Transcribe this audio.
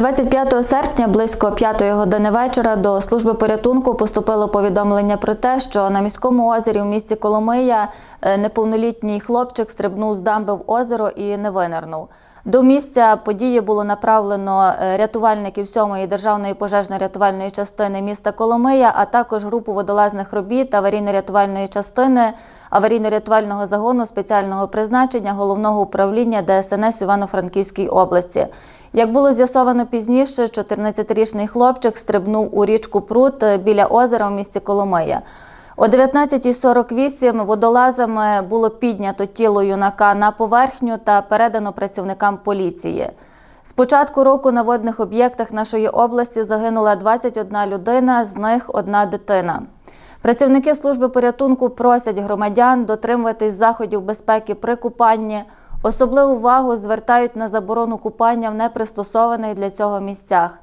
25 серпня близько 5 години вечора до служби порятунку поступило повідомлення про те, що на міському озері в місті Коломия е, неповнолітній хлопчик стрибнув з дамби в озеро і не винирнув. До місця події було направлено е, рятувальників 7-ї державної пожежно-рятувальної частини міста Коломия, а також групу водолазних робіт аварійно-рятувальної частини аварійно-рятувального загону спеціального призначення головного управління ДСНС Івано-Франківській області. Як було з'ясовано пізніше, 14-річний хлопчик стрибнув у річку Прут біля озера в місті Коломия. О 19.48 водолазами було піднято тіло юнака на поверхню та передано працівникам поліції. З початку року на водних об'єктах нашої області загинула 21 людина, з них одна дитина. Працівники служби порятунку просять громадян дотримуватись заходів безпеки при купанні. Особливу увагу звертають на заборону купання в непристосованих для цього місцях.